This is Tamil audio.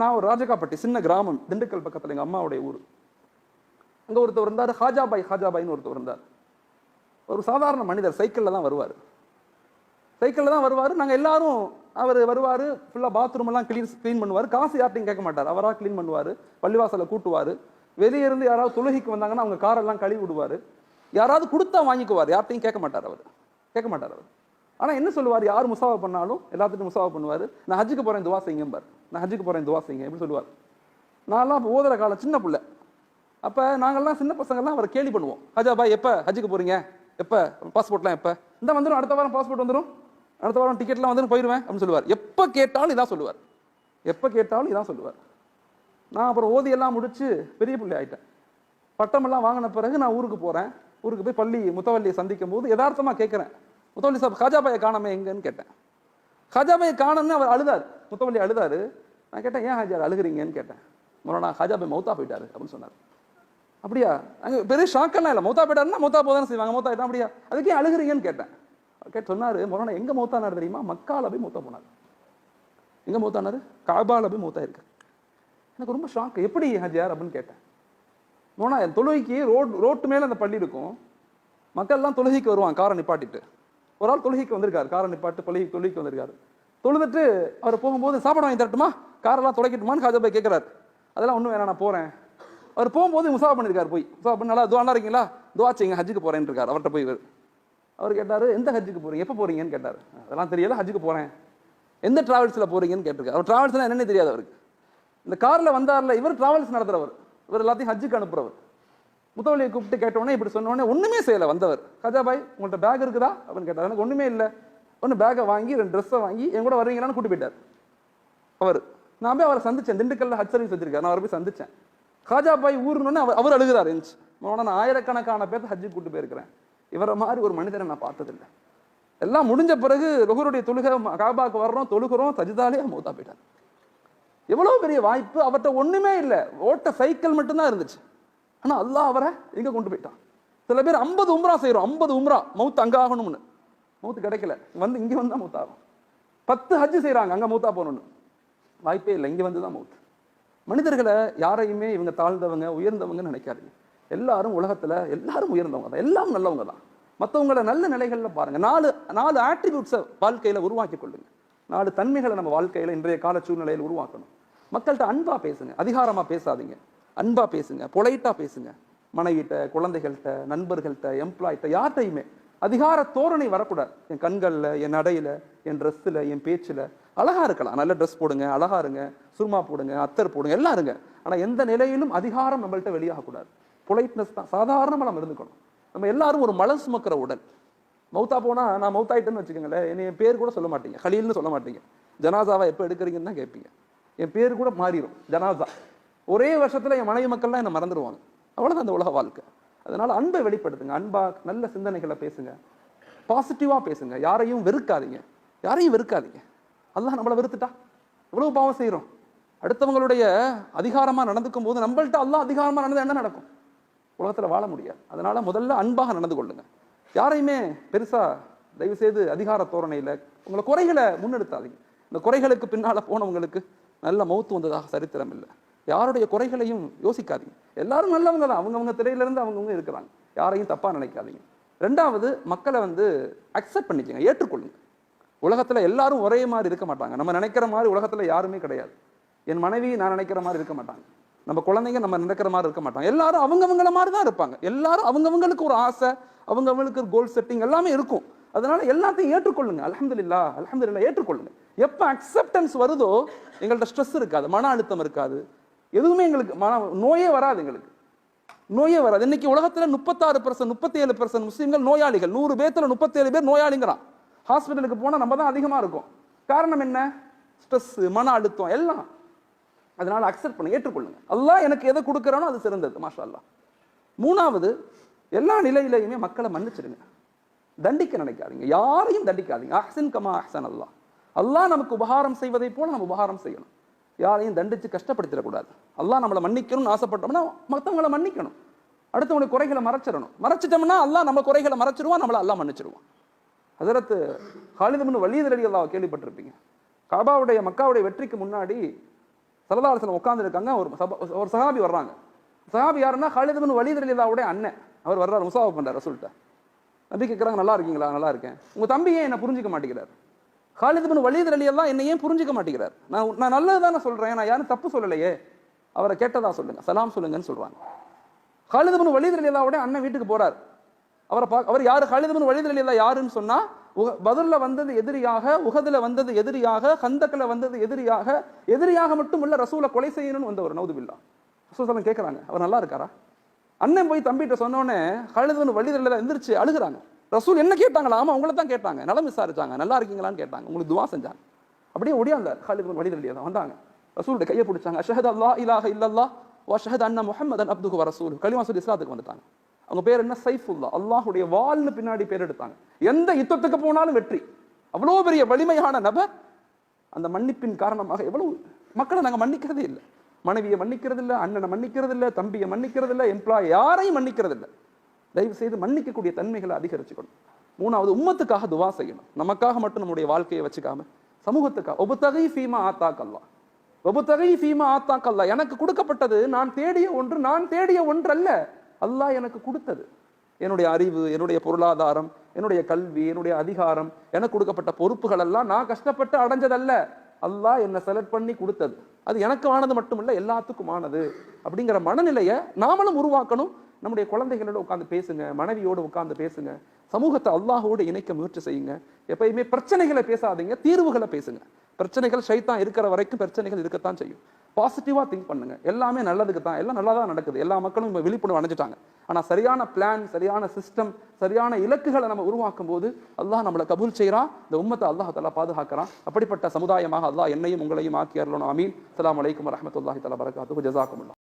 நான் ஒரு ராஜகாப்பட்டி சின்ன கிராமம் திண்டுக்கல் பக்கத்தில் எங்கள் அம்மாவுடைய ஊர். அங்கே ஒருத்தர் இருந்தார் ஹாஜாபாய் ஹாஜாபாய்னு ஒருத்தர் இருந்தார். ஒரு சாதாரண மனிதர் சைக்கிளில் தான் வருவார். சைக்கிளில் தான் வருவார் நாங்கள் எல்லாரும் அவர் வருவார் ஃபுல்லாக பாத்ரூம் எல்லாம் க்ளீன் க்ளீன் பண்ணுவார். காசு யார்ட்டையும் கேட்க மாட்டார் அவராக க்ளீன் பண்ணுவார் பள்ளிவாசலை கூட்டுவார். வெளியே இருந்து யாராவது தொழுகைக்கு வந்தாங்கன்னா அவங்க காரெல்லாம் கழுவி விடுவார். யாராவது கொடுத்தா வாங்கிக்குவார் யார்ட்டையும் கேட்க மாட்டார் அவர். கேட்க மாட்டார் அவர். ஆனால் என்ன சொல்லுவார்? யார் முசாவா பண்ணாலும் எல்லாத்துட்டும் முசாவா பண்ணுவார். நான் ஹஜ்ஜுக்கு போகிறேன் துவா செய்யும்பார் நான் ஹஜ்ஜுக்கு போகிறேன் துவா செய்யுங்க எப்படி சொல்லுவார். நான்லாம் அப்போ ஓதுற காலம் சின்ன பிள்ளை. அப்போ நாங்கள்லாம் சின்ன பசங்கள்லாம் அவரை கேலி பண்ணுவோம். ஹஜா பாய் எப்போ ஹஜ்ஜுக்கு போகிறீங்க எப்போ? பாஸ்போர்ட்லாம் எப்போ? இந்த வந்துடும் அடுத்த வாரம் பாஸ்போர்ட் வந்துடும் அடுத்த வாரம் டிக்கெட்லாம் வந்துடும் போயிடுவேன் அப்படின்னு சொல்லுவார். எப்போ கேட்டாலும் இதான் சொல்லுவார். எப்போ கேட்டாலும் இதான் சொல்லுவார். நான் அப்புறம் ஓதி எல்லாம் பெரிய பிள்ளை ஆகிட்டேன் பட்டமெல்லாம் வாங்கின பிறகு நான் ஊருக்கு போகிறேன் ஊருக்கு போய் பள்ளி முத்தவள்ளியை சந்திக்கும் போது யதார்த்தமாக கேட்குறேன் முத்தவள்ளி சாப் ஹாஜாபாயை காணாம எங்கன்னு கேட்டேன். ஹாஜாபாயை காணோம்னு அவர் அழுதார். முத்தவள்ளி அழுதாரு. நான் கேட்டேன் ஏன் ஹாஜார் அழுகுறீங்கன்னு கேட்டேன். மொரானா ஹாஜாபாய் மௌத்தா போயிட்டாரு அப்படின்னு சொன்னார். அப்படியா? அங்கே பெரிய ஷாக்கெல்லாம் இல்லை. மௌத்தா போயிட்டாருன்னா மௌத்தா போதானே செய்வாங்க. மௌத்தா ஆயிட்டா அப்படியா? அதுக்கே அழுகுறீங்கன்னு கேட்டேன். கேட்டு சொன்னார் மொரானா எங்கே மௌத்தானார் தெரியுமா? மக்கால போய் மௌத்தா போனார். எங்கே மௌத்தானார் காபால போய் மௌத்தா இருக்கு எனக்கு ரொம்ப ஷாக் எப்படி ஹஜியார் அப்படின்னு கேட்டேன். மோனா தொழுகைக்கு ரோட் ரோட்டு மேலே அந்த பள்ளி இருக்கும். மக்கள்லாம் தொழுகைக்கு வருவான் காரை நிப்பாட்டிட்டு. ஒரு ஆள் தொழுகைக்கு வந்திருக்காரு. காரை நிப்பாட்டு பள்ளி தொழுகைக்கு வந்திருக்காரு. தொழுதுட்டு அவர் போகும்போது சாப்பாடு வாங்கி தரட்டுமா? காரெல்லாம் துடைக்கட்டுமான்னு ஹாஜா போய் கேட்குறாரு அதெல்லாம் ஒன்றும் வேணாம் நான் போகிறேன் அவர் போகும்போது முசாஃபா பண்ணியிருக்காரு போய். முசாஃபா பண்ணி நல்லா துவா இருக்கீங்களா? துவா செய்யுங்க ஹஜ்ஜுக்கு போகிறேன்னு இருக்கார். அவர்கிட்ட போய் இவர். அவர் கேட்டார் எந்த ஹஜ்ஜுக்கு போகிறீங்க எப்போ போகிறீங்கன்னு கேட்டார். அதெல்லாம் தெரியல ஹஜ்ஜுக்கு போகிறேன் எந்த ட்ராவல்ஸில் போகிறீங்கன்னு கேட்டிருக்காரு. அவர் ட்ராவல்ஸ்லாம் என்னன்னே தெரியாது அவருக்கு. இந்த காரில் வந்தார்ல இவர் ட்ராவல்ஸ் நடத்துகிறவர் இவர் எல்லாத்தையும் ஹஜ்ஜுக்கு அனுப்புகிறவர் முத்தவழியை கூப்பிட்டு கேட்டோடனே இப்படி சொன்னோடனே ஒன்றுமே செய்யலை வந்தவர். கஜாபாய் உங்கள்கிட்ட பேக் இருக்குதா? அப்படின்னு கேட்டார். எனக்கு ஒன்றுமே இல்லை. ஒன்று பேக்கை வாங்கி ரெண்டு ட்ரெஸ்ஸை வாங்கி என் கூட வர்றீங்களான்னு கூட்டி போயிட்டார். அவர். நான் போய் அவரை சந்திச்சேன். திண்டுக்கல்ல ஹச் சர்வீஸ் வச்சிருக்காரு. நான் அவரை போய் சந்திச்சேன். காஜாபாய் ஊருன்னு அவர் அவர் அழுகிறார் இருந்துச்சு நான் ஆயிரக்கணக்கான பேர்த்த ஹஜ்ஜு கூட்டு போயிருக்கிறேன். இவரை மாதிரி ஒரு மனிதரை நான் பார்த்ததில்லை. எல்லாம் முடிஞ்ச பிறகு ரகுருடைய தொழுகை காபாக்கு வர்றோம் தொழுகிறோம் சஜிதாலே மௌத்தா போயிட்டார். எவ்வளோ பெரிய வாய்ப்பு. அவர்கிட்ட ஒன்றுமே இல்லை. ஓட்ட சைக்கிள் மட்டும்தான் இருந்துச்சு. ஆனால் அல்லாஹ் அவரை எங்கே கொண்டு போயிட்டான்? சில பேர் ஐம்பது உம்ரா செய்கிறோம் ஐம்பது உம்ரா. மவுத் அங்கே ஆகணும்னு. மவுத்து கிடைக்கல. வந்து இங்கே வந்து தான் ஆகும் பத்து ஹஜ் செய்கிறாங்க அங்கே மௌத்தா போகணும்னு. வாய்ப்பே இல்லை. இங்கே வந்து தான் மௌத் மனிதர்களை யாரையுமே இவங்க தாழ்ந்தவங்க உயர்ந்தவங்கன்னு நினைக்காதீங்க. எல்லாரும் உலகத்தில் எல்லாரும் உயர்ந்தவங்க தான். எல்லாம் நல்லவங்க தான். மற்றவங்கள நல்ல நிலைகளில் பாருங்கள் நாலு நாலு ஆட்ரிபியூட்ஸை வாழ்க்கையில் உருவாக்கி கொள்ளுங்க. நாலு தன்மைகளை நம்ம வாழ்க்கையில் இன்றைய கால சூழ்நிலையில் உருவாக்கணும். மக்கள்கிட்ட அன்பாக பேசுங்க. அதிகாரமாக பேசாதீங்க. அன்பா பேசுங்க பொலைட்டா பேசுங்க. மனைவிட்ட குழந்தைகள்கிட்ட நண்பர்கள்ட்ட எம்ப்ளாய்கிட்ட யார்கிட்டையுமே அதிகார தோரணை வரக்கூடாது. என் கண்களில் என் நடையில என் ட்ரெஸ்ஸில் என் பேச்சில் அழகா இருக்கலாம். நல்ல ட்ரெஸ் போடுங்க அழகா இருங்க சுருமா போடுங்க அத்தர் போடுங்க எல்லாம் இருங்க. ஆனால் எந்த நிலையிலும் அதிகாரம் நம்மள்கிட்ட வெளியாகக்கூடாது. பொலைட்னஸ் தான் சாதாரணமாக நம்ம இருந்துக்கணும். நம்ம எல்லாரும் ஒரு மலம் சுமக்கிற உடல். மௌத்தா போனால் நான் மௌத்தாயிட்டேன்னு வச்சுக்கோங்களேன் என்னை என் பேர் கூட சொல்ல மாட்டீங்க. ஹலீல்னு சொல்ல மாட்டீங்க. ஜனாசாவை எப்போ எடுக்கிறீங்கன்னு தான் கேட்பீங்க. என் பேர் கூட மாறிடும் ஜனாசா. ஒரே வருஷத்தில் என் மனைவி மக்கள்லாம் என்னை மறந்துடுவாங்க. அவ்வளோதான் அந்த உலக வாழ்க்கை. அதனால் அன்பை வெளிப்படுத்துங்க அன்பாக நல்ல சிந்தனைகளை பேசுங்க. பாசிட்டிவாக பேசுங்க. யாரையும் வெறுக்காதீங்க. யாரையும் வெறுக்காதீங்க. அல்லாஹ் நம்மளை வெறுத்துட்டா? எவ்வளோ பாவம் செய்கிறோம் அடுத்தவங்களுடைய அதிகாரமாக நடந்துக்கும் போது நம்மள்ட்ட எல்லாம் அதிகாரமாக நடந்தால் என்ன நடக்கும்? உலகத்தில் வாழ முடியாது. அதனால் முதல்ல அன்பாக நடந்து கொள்ளுங்க. யாரையுமே பெருசாக தயவு செய்து அதிகார தோரணையில் உங்களை குறைகளை முன்னெடுத்தாதீங்க. இந்த குறைகளுக்கு பின்னால் போனவங்களுக்கு நல்ல மௌத்து வந்ததாக சரித்திரம் இல்லை. யாருடைய குறைகளையும் யோசிக்காதீங்க. எல்லாரும் நல்லவங்க தான் அவங்கவுங்க திரையிலேருந்து அவங்கவுங்க இருக்கிறாங்க. யாரையும் தப்பாக நினைக்காதீங்க. ரெண்டாவது மக்களை வந்து அக்செப்ட் பண்ணிக்கங்க. ஏற்றுக்கொள்ளுங்க. உலகத்தில் எல்லாரும் ஒரே மாதிரி இருக்க மாட்டாங்க. நம்ம நினைக்கிற மாதிரி உலகத்தில் யாருமே கிடையாது. என் மனைவி நான் நினைக்கிற மாதிரி இருக்க மாட்டாங்க. நம்ம குழந்தைங்க நம்ம நினைக்கிற மாதிரி இருக்க மாட்டாங்க. எல்லாரும் அவங்கவங்கள மாதிரி தான் இருப்பாங்க. எல்லாரும் அவங்கவங்களுக்கு ஒரு ஆசை அவங்கவங்களுக்கு ஒரு கோல் செட்டிங் எல்லாமே இருக்கும். அதனால எல்லாத்தையும் ஏற்றுக்கொள்ளுங்க. அலமதுல்லா அலமதுல்லா ஏற்றுக்கொள்ளுங்க. எப்போ அக்செப்டன்ஸ் வருதோ எங்கள்கிட்ட ஸ்ட்ரெஸ் இருக்காது மன அழுத்தம் இருக்காது. எதுவுமே எங்களுக்கு மன நோயே வராது எங்களுக்கு. நோயே வராது. இன்னைக்கு உலகத்தில் முப்பத்தாறு பர்சன்ட் முப்பத்தேழு பர்சன்ட் முஸ்லீம்கள் நோயாளிகள். நூறு பேர்த்தில் முப்பத்தேழு பேர் நோயாளிங்கிறான் ஹாஸ்பிட்டலுக்கு போனால் நம்ம தான் அதிகமாக இருக்கும். காரணம் என்ன? ஸ்ட்ரெஸ் மன அழுத்தம் எல்லாம். அதனால அக்செப்ட் பண்ண ஏற்றுக்கொள்ளுங்க. எல்லாம் எனக்கு எதை கொடுக்குறானோ அது சிறந்தது மாஷா மூணாவது எல்லா நிலையிலையுமே மக்களை மன்னிச்சிடுங்க. தண்டிக்க நினைக்காதீங்க. யாரையும் தண்டிக்காதீங்க. அஹ்சன் கமா அஹ்சன் அல்லா அல்லாஹ் நமக்கு உபகாரம் செய்வதை போல நம்ம உபகாரம் செய்யணும். யாரையும் தண்டிச்சு கஷ்டப்படுத்திடக்கூடாது. அல்லாஹ் நம்மளை மன்னிக்கணும்னு ஆசைப்பட்டோம்னா மற்றவங்களை மன்னிக்கணும். அடுத்தவங்களுடைய குறைகளை மறைச்சிடணும். மறைச்சிட்டோம்னா அல்லாஹ் நம்ம குறைகளை மறைச்சிருவான் நம்மளை அல்லாஹ் மன்னிச்சிருவான். அதரத்து ஹாலிதம்னு வலியது அடி அலி கேள்விப்பட்டிருப்பீங்க. காபாவுடைய மக்காவுடைய வெற்றிக்கு முன்னாடி சரதாரத்தில் உட்காந்துருக்காங்க ஒரு சப- ஒரு சஹாபி வர்றாங்க. சஹாபி யாருன்னா ஹாலிதம்னு பின் வலீத் அண்ணன். அவர் வர்றாரு முசாஃபா பண்ணுறாரு சொல்லிட்டு நம்பி கேட்குறாங்க நல்லா இருக்கீங்களா? நல்லா இருக்கேன். உங்கள் தம்பி ஏன் என்ன புரிஞ்சுக்க மாட்டேங்கிறார்? காலிதுபின் பின் அலி எல்லாம் என்னை ஏன் புரிஞ்சுக்க மாட்டேங்கிறார். நான் நான் நல்லது தானே சொல்கிறேன் நான் யாரும் தப்பு சொல்லலையே. அவரை கேட்டதா சொல்லுங்கள் சலாம் சொல்லுங்கன்னு சொல்கிறாங்க காலிதுபின் பின் அலி அல்லாவோட அண்ணன் வீட்டுக்கு போகிறார் அவரை பா அவர் யார்? காலிதுபின் பின் அலி அல்லா யாருன்னு சொன்னால் உக- பதிலில் வந்தது எதிரியாக உகதில் வந்தது எதிரியாக கந்தக்கில் வந்தது எதிரியாக எதிரியாக மட்டும் இல்லை ரசூலை கொலை செய்யணும்னு வந்தவர் நவுதுபில்லா. ரசூல் சலம் கேட்குறாங்க அவர் நல்லா இருக்காரா? அண்ணன் போய் தம்பிகிட்ட சொன்னோடனே கழுதுன்னு வழிதலில் வலீத் ரலியல்லாஹ் எந்திரிச்சு அழுகுறாங்க. ரசூல் என்ன கேட்டாங்களா ஆமா அவங்கள தான் கேட்டாங்க. நலம் விசாரிச்சாங்க. நல்லா இருக்கீங்களான்னு கேட்டாங்க. உங்களுக்கு துவா செஞ்சாங்க. அப்படியே ஒடியாந்தார் ஹாலித் பின் வலீத் தான் வந்தாங்க. ரசூலுடைய கையை பிடிச்சாங்க. அஷஹத் அல்லாஹ் இலாஹ இல்லல்லா வஷஹத் அண்ணா அன்ன அன் அப்துகு வ கலிமா சொல்லி இஸ்லாத்துக்கு வந்துட்டாங்க. அவங்க பேர் என்ன? சைஃபுல்லா அல்லாஹுடைய வால்னு பின்னாடி பேர் எடுத்தாங்க. எந்த யுத்தத்துக்கு போனாலும் வெற்றி. அவ்வளோ பெரிய வலிமையான நபர். அந்த மன்னிப்பின் காரணமாக எவ்வளவு மக்களை நாங்கள் மன்னிக்கிறதே இல்லை. மனைவியை மன்னிக்கிறது இல்லை அண்ணனை மன்னிக்கிறது இல்லை தம்பியை மன்னிக்கிறது இல்லை எம்ப்ளாய் யாரையும் மன்னிக்கிறது இல்லை தயவு செய்து மன்னிக்கக்கூடிய தன்மைகளை அதிகரிச்சுக்கணும். மூணாவது உம்மத்துக்காக துவா செய்யணும். நமக்காக மட்டும் நம்முடைய வாழ்க்கையை வச்சுக்காம சமூகத்துக்காக. ஒபுத்தகை ஃபீமா ஆத்தாக்கல்லா. ஒபுத்தகை ஃபீமா ஆத்தாக்கல்லா. எனக்கு கொடுக்கப்பட்டது நான் தேடிய ஒன்று நான் தேடிய ஒன்று அல்ல அல்லாஹ் எனக்கு கொடுத்தது. என்னுடைய அறிவு என்னுடைய பொருளாதாரம் என்னுடைய கல்வி என்னுடைய அதிகாரம் எனக்கு கொடுக்கப்பட்ட பொறுப்புகள் எல்லாம் நான் கஷ்டப்பட்டு அடைஞ்சதல்ல. அல்லாஹ் என்னை செலக்ட் பண்ணி கொடுத்தது. அது எனக்கு ஆனது மட்டுமல்ல எல்லாத்துக்கும் ஆனது. அப்படிங்கிற மனநிலையை நாமளும் உருவாக்கணும். நம்முடைய குழந்தைகளோட உட்காந்து பேசுங்க மனைவியோடு உட்காந்து பேசுங்க சமூகத்தை அல்லாஹோடு இணைக்க முயற்சி செய்யுங்க. எப்பயுமே பிரச்சனைகளை பேசாதீங்க தீர்வுகளை பேசுங்க. பிரச்சனைகள் சைத்தான் இருக்கிற வரைக்கும் பிரச்சனைகள் இருக்கத்தான் செய்யும். பாசிட்டிவாக திங்க் பண்ணுங்க. எல்லாமே நல்லதுக்கு தான் எல்லாம் நல்லா தான் நடக்குது. எல்லா மக்களும் இப்போ விழிப்புணர்வு அடைஞ்சிட்டாங்க. ஆனால் சரியான பிளான் சரியான சிஸ்டம் சரியான இலக்குகளை நம்ம உருவாக்கும் போது அல்லாஹ் நம்மளை கபூல் செய்கிறான் இந்த உம்மத்தை அல்லாஹ் தலா பாதுகாக்கிறான். அப்படிப்பட்ட சமுதாயமாக அல்லாஹ் என்னையும் உங்களையும் ஆக்கி அமீன் அஸ்ஸலாமு அலைக்கும் வரஹ்மத்துல்லாஹி தஆலா பரகாத்துஹு. ஜஸாக்குமுல்லாஹ்.